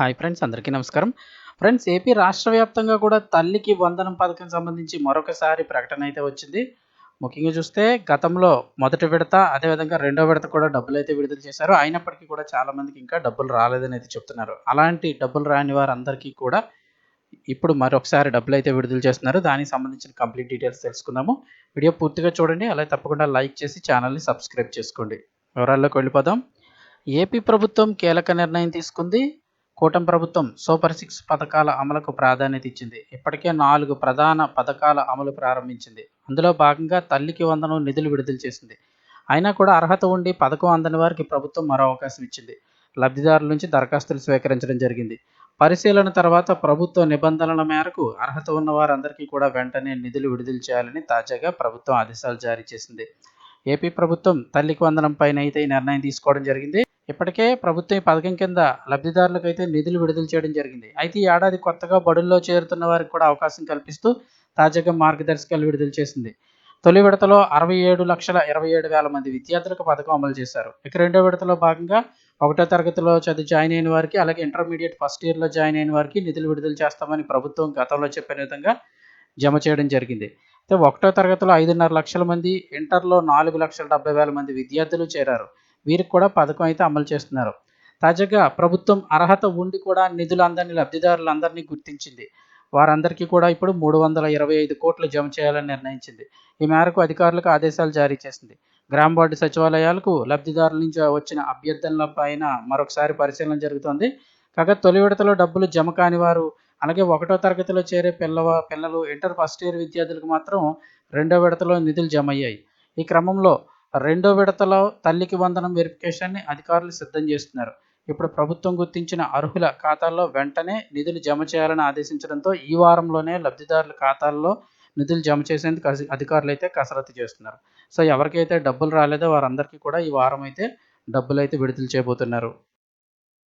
Hi friends అందరికీ నమస్కారం. Friends AP రాష్ట్ర వ్యాప్తంగా కూడా తల్లికి వందనం పథకం సంబంధించి మరొకసారి ప్రకటన అయితే వచ్చింది. ముఖ్యంగా చూస్తే గతంలో మొదటి విడత అదేవిధంగా రెండో విడత కూడా డబ్బులు అయితే విడుదల చేశారు. అయినప్పటికీ కూడా చాలామందికి ఇంకా డబ్బులు రాలేదని అయితే చెప్తున్నారు. అలాంటి డబ్బులు రాని వారందరికీ కూడా ఇప్పుడు మరొకసారి డబ్బులు అయితే విడుదల చేస్తున్నారు. దానికి సంబంధించిన కంప్లీట్ డీటెయిల్స్ తెలుసుకుందాము. వీడియో పూర్తిగా చూడండి అలాగే తప్పకుండా లైక్ చేసి ఛానల్ని సబ్స్క్రైబ్ చేసుకోండి. వివరాల్లోకి వెళ్ళిపోదాం. ఏపీ ప్రభుత్వం కీలక నిర్ణయం తీసుకుంది. కూటమి ప్రభుత్వం సూపర్ సిక్స్ పథకాల అమలుకు ప్రాధాన్యత ఇచ్చింది. ఇప్పటికే నాలుగు ప్రధాన పథకాల అమలు ప్రారంభించింది. అందులో భాగంగా తల్లికి వందనం నిధులు విడుదల చేసింది. అయినా కూడా అర్హత ఉండి పథకం అందని వారికి ప్రభుత్వం మరో అవకాశం ఇచ్చింది. లబ్ధిదారుల నుంచి దరఖాస్తులు స్వీకరించడం జరిగింది. పరిశీలన తర్వాత ప్రభుత్వ నిబంధనల మేరకు అర్హత ఉన్న వారందరికీ కూడా వెంటనే నిధులు విడుదల చేయాలని తాజాగా ప్రభుత్వం ఆదేశాలు జారీ చేసింది. ఏపీ ప్రభుత్వం తల్లికి వందనం పైన అయితే ఈ నిర్ణయం తీసుకోవడం జరిగింది. ఇప్పటికే ప్రభుత్వం ఈ పథకం కింద లబ్ధిదారులకు అయితే నిధులు విడుదల చేయడం జరిగింది. అయితే ఈ ఏడాది కొత్తగా బడుల్లో చేరుతున్న వారికి కూడా అవకాశం కల్పిస్తూ తాజాగా మార్గదర్శకాలు విడుదల చేసింది. తొలి విడతలో అరవై ఏడు లక్షల ఇరవై ఏడు వేల మంది విద్యార్థులకు పథకం అమలు చేశారు. ఇక రెండో విడతలో భాగంగా ఒకటో తరగతిలో చదివి జాయిన్ అయిన వారికి అలాగే ఇంటర్మీడియట్ ఫస్ట్ ఇయర్లో జాయిన్ అయిన వారికి నిధులు విడుదల చేస్తామని ప్రభుత్వం గతంలో చెప్పిన విధంగా జమ చేయడం జరిగింది. అయితే ఒకటో తరగతిలో ఐదున్నర లక్షల మంది ఇంటర్లో నాలుగు లక్షల డెబ్బై వేల మంది విద్యార్థులు చేరారు. వీరికి కూడా పథకం అయితే అమలు చేస్తున్నారు. తాజాగా ప్రభుత్వం అర్హత ఉండి కూడా నిధులు లబ్ధిదారులందరినీ గుర్తించింది. వారందరికీ కూడా ఇప్పుడు మూడు వందల ఇరవై ఐదు కోట్లు జమ చేయాలని నిర్ణయించింది. ఈ మేరకు అధికారులకు ఆదేశాలు జారీ చేసింది. గ్రామ వార్డు సచివాలయాలకు లబ్ధిదారుల నుంచి వచ్చిన అభ్యర్థనల పైన మరొకసారి పరిశీలన జరుగుతోంది. కాగా తొలి విడతలో డబ్బులు జమ కాని వారు అలాగే ఒకటో తరగతిలో చేరే పిల్లవ పిల్లలు ఇంటర్ ఫస్ట్ ఇయర్ విద్యార్థులకు మాత్రం రెండో విడతలో నిధులు జమ అయ్యాయి. ఈ క్రమంలో రెండో విడతలో తల్లికి వందనం వెరిఫికేషన్ని అధికారులు సిద్ధం చేస్తున్నారు. ఇప్పుడు ప్రభుత్వం గుర్తించిన అర్హుల ఖాతాల్లో వెంటనే నిధులు జమ చేయాలని ఆదేశించడంతో ఈ వారంలోనే లబ్ధిదారుల ఖాతాల్లో నిధులు జమ చేసేందుకు అధికారులు అయితే కసరత్తు చేస్తున్నారు. సో ఎవరికైతే డబ్బులు రాలేదో వారందరికీ కూడా ఈ వారం అయితే డబ్బులు అయితే విడుదల చేయబోతున్నారు.